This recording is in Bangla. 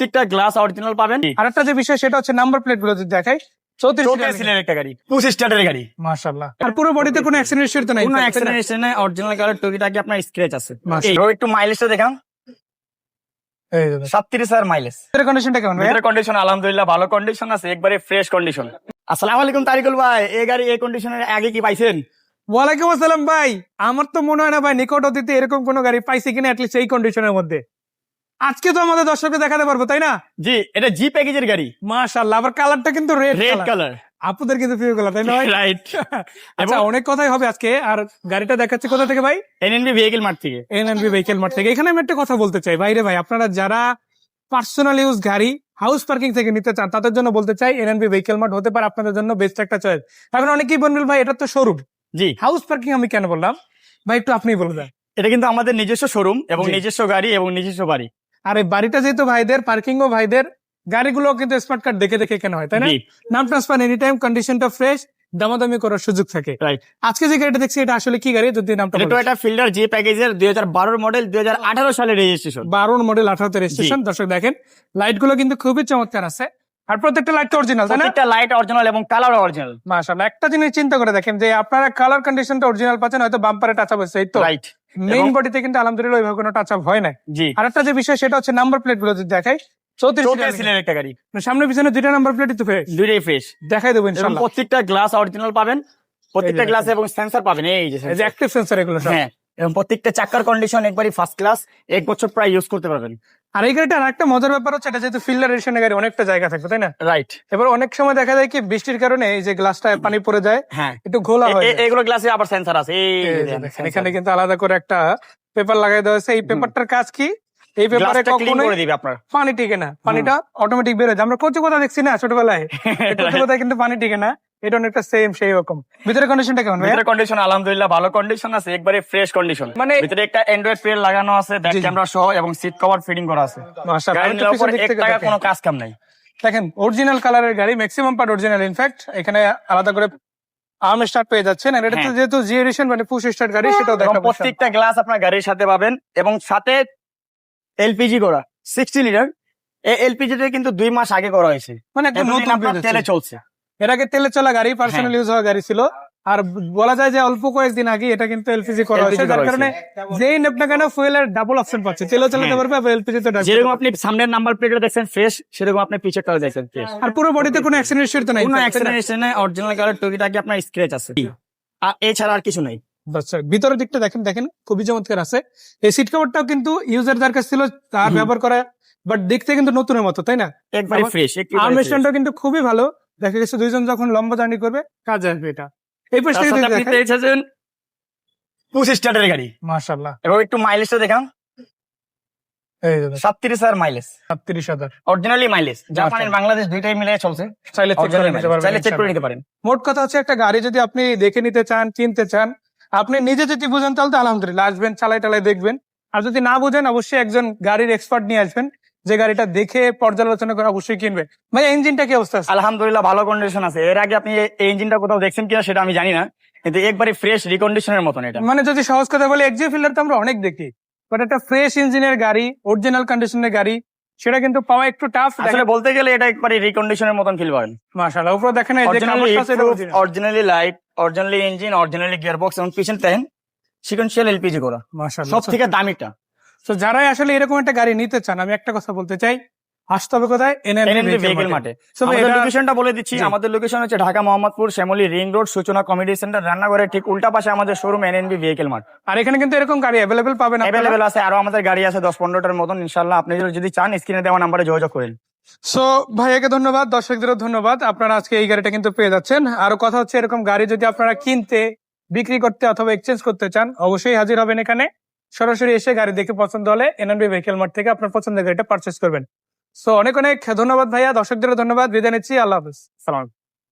প্রত্যেকটা গ্লাস অরিজিনাল পাবেন। আর একটা যে বিষয় সেটা হচ্ছে নাম্বার প্লেটগুলো যদি দেখাই চৌত্রিশ চৌত্রিশ একটা গাড়ি। পঁচিশ স্টার্টের গাড়ি। মাশাল্লাহ আর পুরো বডিতে কোনো অ্যাক্সিডেন্ট হিস্টরি নাই। কোনো অ্যাক্সিডেন্ট হিস্ট্রি নাই। অরিজিনাল কালার টুকিটাকি আপনার স্ক্র্যাচ আছে। মাশাআল্লাহ। এই, ও একটু মাইলেজটা দেখান। সাতত্রিশ হাজার মাইলেজ কন্ডিশনটা কেমন কন্ডিশন আলহামদুলিল্লাহ ভালো কন্ডিশন আছে। একবারে ফ্রেশ কন্ডিশন আসসালামু আলাইকুম তারিকুল ভাই। এই গাড়ি এই কন্ডিশনের আগে কি পাইছেন? ওয়ালাইকুম আসসালাম ভাই। আমার তো মনে হয় না ভাই নিকট অতীতে এরকম কোনো গাড়ি পাইছি কিনা অ্যাটলিস্ট এই কন্ডিশনের মধ্যে। আজকে তো আমাদের দর্শককে দেখাতে পারব তাই না? জি এটা জি প্যাকেজের গাড়ি। মাশাআল্লাহ আবার কালারটা কিন্তু রেড রেড কালার আপুদের কিন্তু প্রিয় কালার তাই না রাইট আচ্ছা অনেক কথাই হবে আজকে আর গাড়িটা দেখাচ্ছে কোথা থেকে ভাই? এনএনবি ভেহিকেল মার্ট থেকে। এনএনবি ভেহিকেল মার্ট থেকে। এখানে আমি একটা কথা বলতে চাই বাইরে ভাই আপনারা যারা পার্সোনাল ইউজ গাড়ি হাউস পার্কিং থেকে নিতে চান তাদের জন্য বলতে চাই এনএনবি ভেহিকেল মার্ট হতে পারে আপনাদের জন্য বেস্ট একটা চয়েস এখন অনেকেই বলবেন ভাই এটা তো শোরুম জি। হাউস পার্কিং আমি কেন বললাম? ভাই একটু আপনিই বলে দেন। এটা কিন্তু আমাদের নিজস্ব শোরুম এবং নিজস্ব গাড়ি এবং নিজস্ব বাড়ি। আর এই বাড়িটা যেহেতু ভাইদের পার্কিং ও ভাইদের গাড়িগুলো কিন্তু স্মার্ট কার্ড দেখে দেখে কেন হয় তাই না? নাম ট্রান্সফার এনি টাইম কন্ডিশনটা ফ্রেশ দামাদামি করার সুযোগ থাকে। আজকে যে গাড়িটা দেখছি এটা আসলে কি গাড়ি? যদি নামটা টয়োটা ফিল্ডার জি প্যাকেজের দুই হাজার বারোর মডেল দুই হাজার আঠারো সালের রেজিস্ট্রেশন বারোর মডেল আঠারোতে রেজিস্ট্রেশন দর্শক দেখেন লাইটগুলো কিন্তু খুবই চমৎকার আছে। আর প্রত্যেকটা লাইট অরিজিনাল তাই না? প্রত্যেকটা লাইট অরিজিনাল এবং কালার অরিজিনাল মাশাআল্লাহ একটা জিনিস চিন্তা করে দেখেন যে আপনারা কালার কন্ডিশনটা অরিজিনাল পাচ্ছেন হয়তো বাম্পারে টাচ আপ এই তো। রাইট মেইন বডিতে কিন্তু আলহামদুলিল্লাহ ওইভাবে কোনো টাচ আপ হয় না জি। আর একটা যে বিষয় সেটা হচ্ছে নাম্বার প্লেটগুলো যদি দেখাই চৌত্রিশ চৌত্রিশ একটা গাড়ি। সামনে পিছনে দুইটা নাম্বার প্লেটই তো ফ্রেশ দুইটাই ফ্রেশ দেখাই দেবো এবং প্রত্যেকটা গ্লাস অরিজিনাল পাবেন। প্রত্যেকটা গ্লাস এবং সেন্সার পাবেন। এই যে। অ্যাক্টিভ সেন্সর এগুলো হ্যাঁ। এবং প্রত্যেকটা চাকার কন্ডিশন একবারই ফার্স্ট ক্লাস এক বছর প্রায় ইউজ করতে পারবেন। আর এই গাড়িটার একটা মজার ব্যাপার হচ্ছে এটা যেহেতু ফিল্ডার এডিশনের গাড়ি অনেকটা জায়গা থাকবে তাই না? রাইট এবার অনেক সময় দেখা যায় কি বৃষ্টির কারণে এই যে গ্লাসটা পানি পড়ে যায় হ্যাঁ। একটু ঘোলা হয় এগুলো গ্লাসে আবার সেন্সর আছে। এখানে কিন্তু আলাদা করে একটা পেপার লাগাই দেওয়া হয়েছে এই পেপারটার কাজ কি? এই দিবে আপনার। পানি টিকে না। পানিটা অটোমেটিক বেরোয় আমরা কচু কথা দেখছি না ছোটবেলায়। কচু কথায় কিন্তু পানি টিকে না। এটা অনেকটা সেম সেই রকম। ভিতরে কন্ডিশনটা কেমন ভিতরে কন্ডিশন আলহামদুলিল্লাহ ভালো কন্ডিশন আছে একবারে ফ্রেশ কন্ডিশন মানে- ভিতরে একটা অ্যান্ড্রয়েড প্লেট লাগানো আছে ব্যাক। ক্যামেরা সহ এবং সিট কভার ফিটিং করা আছে। গাড়ি নেওয়ার পর এক টাকা কোনো কাজ কাম নাই। দেখেন অরিজিনাল কালারের গাড়ি ম্যাক্সিমাম পার্ট অরিজিনাল ইনফ্যাক্ট এখানে আলাদা করে আর্ম স্টার্ট পেয়ে যাচ্ছেন আর এটা হ্যাঁ। যেহেতু জি এডিশন মানে পুশ স্টার্ট গাড়ি সেটাও প্রত্যেকটা গ্লাস আপনার গাড়ির সাথে পাবেন এবং সাথে এলপিজি করা সিক্সটি লিটার এই এলপিজি তে কিন্তু দুই মাস আগে করা হয়েছে। মানে একদম নতুন তেলে চলছে। এর আগে তেলে চলা গাড়ি পার্সোনাল হ্যাঁ। ইউজ হওয়া গাড়ি ছিল। আর বলা যায় যে অল্প কয়েকদিন আগে এটা কিন্তু এলপিজি করা হয়েছে যার করা কারণে যেই নেপ না কেন ফুয়েলের ডাবল অপশন পাচ্ছে। তেলেও চালাতে হ্যাঁ। পারবে আবার এলপিজি তে যেরকম আপনি সামনের নাম্বার প্লেটটা দেখছেন ফ্রেশ সেরকম আপনি পিছেরটাও দেখছেন ফ্রেশ আর পুরো বডিতে কোনো অ্যাক্সিডেন্ট তো নাই। কোনো অ্যাক্সিডেন্ট নাই অরিজিনাল কালার টুকিটাকি আপনার স্ক্র্যাচ আছে। আর এছাড়া আর কিছু নাই। আচ্ছা ভিতরের দিকটা দেখেন দেখেন খুবই চমৎকার আছে। এই সিট কভারটাও কিন্তু ইউজার যার কাছে ছিল তার ব্যবহার করা বাট দেখতে কিন্তু নতুনের মতো তাই না? একবারে ফ্রেশ আর্মেশনটাও কিন্তু খুবই ভালো। দেখা গেছে দুইজন যখন লম্বা জার্নি করবে কাজ আসবে এটা। এই পাশ থেকে আপনি পেয়েছেন পঁচিশ স্টার্টের গাড়ি। মাশাআল্লাহ। এবং একটু মাইলেজটা দেখান। সাতত্রিশ হাজার মাইলেজ সাতত্রিশ হাজার। অরিজিনালি মাইলেজ মাশাআল্লাহ। বাংলাদেশ দুইটাই মিলে চলছে। চাইলে চেক করে নিতে mileage। চাইলে চেক করে নিতে পারেন। মোট কথা হচ্ছে একটা গাড়ি যদি আপনি দেখে নিতে চান কিনতে চান আপনি নিজে যদি বুঝেন তাহলে আলহামদুলিল্লাহ আসবেন চালাই টালাই দেখবেন। আর যদি না বুঝেন অবশ্যই একজন গাড়ির এক্সপার্ট নিয়ে আসবেন। যে গাড়িটা দেখে পর্যালোচনা করে অবশ্যই কিনবে। ভাই ইঞ্জিনটা কি অবস্থা? আছে আলহামদুলিল্লাহ ভালো কন্ডিশন আছে। এর আগে আপনি এই ইঞ্জিনটা কোথাও দেখছেন কিনা সেটা আমি জানি না কিন্তু একবারে ফ্রেশ রিকন্ডিশনের মতন এটা। মানে যদি সহজ কথা বলি এক্সিও ফিল্ডার তো আমরা অনেক দেখি বাট একটা ফ্রেশ ইঞ্জিনের গাড়ি অরিজিনাল কন্ডিশনের গাড়ি সেটা কিন্তু পাওয়া একটু টাফ আসলে বলতে গেলে এটা একবারে রিকন্ডিশনের মতন ফিল করেন মাশাআল্লাহ উপরে দেখেন এই যে originally light originally engine originally gear box এবং পিছন তেন সিকোয়েন্সিয়াল এলপিজি করা। মাশাআল্লাহ সব থেকে দামিটা। তো যারাই আসলে এরকম একটা গাড়ি নিতে চান আমি একটা কথা বলতে চাই আসতে হবে কোথায়? এনএনবি ভেহিকেল মাঠে। আমাদের লোকেশনটা বলে দিচ্ছি। আমাদের লোকেশন হচ্ছে Dhaka Mohammadpur Shyamoli ring road Suchona committee centre রান্নাঘরের ঠিক উল্টা পাশে আমাদের শোরুম এনএনবি ভেহিকেল মাঠ। আর এখানে কিন্তু এরকম গাড়ি অ্যাভেলেবেল পাবেন অ্যাভেলেবেল আছে আরও আমাদের গাড়ি আছে দশ পনেরোটার মতন ইনশাল্লাহ আপনি যদি চান স্ক্রিনে দেওয়া নাম্বারে যোগাযোগ করেন। সো ভাইয়াকে ধন্যবাদ দর্শকদেরও ধন্যবাদ। আপনারা আজকে এই গাড়িটা কিন্তু পেয়ে যাচ্ছেন। আরও কথা হচ্ছে এরকম গাড়ি যদি আপনারা কিনতে বিক্রি করতে অথবা এক্সচেঞ্জ করতে চান অবশ্যই হাজির হবেন এখানে। সরাসরি এসে গাড়ি দেখে পছন্দ হলে এনএনবি ভেহিকেল মার্ট থেকে আপনার পছন্দের গাড়িটা পারচেস করবেন। সো অনেক অনেক ধন্যবাদ ভাইয়া। দর্শকদেরও ধন্যবাদ। বিদায় নিচ্ছি। আল্লাহ হাফিজ। সালাম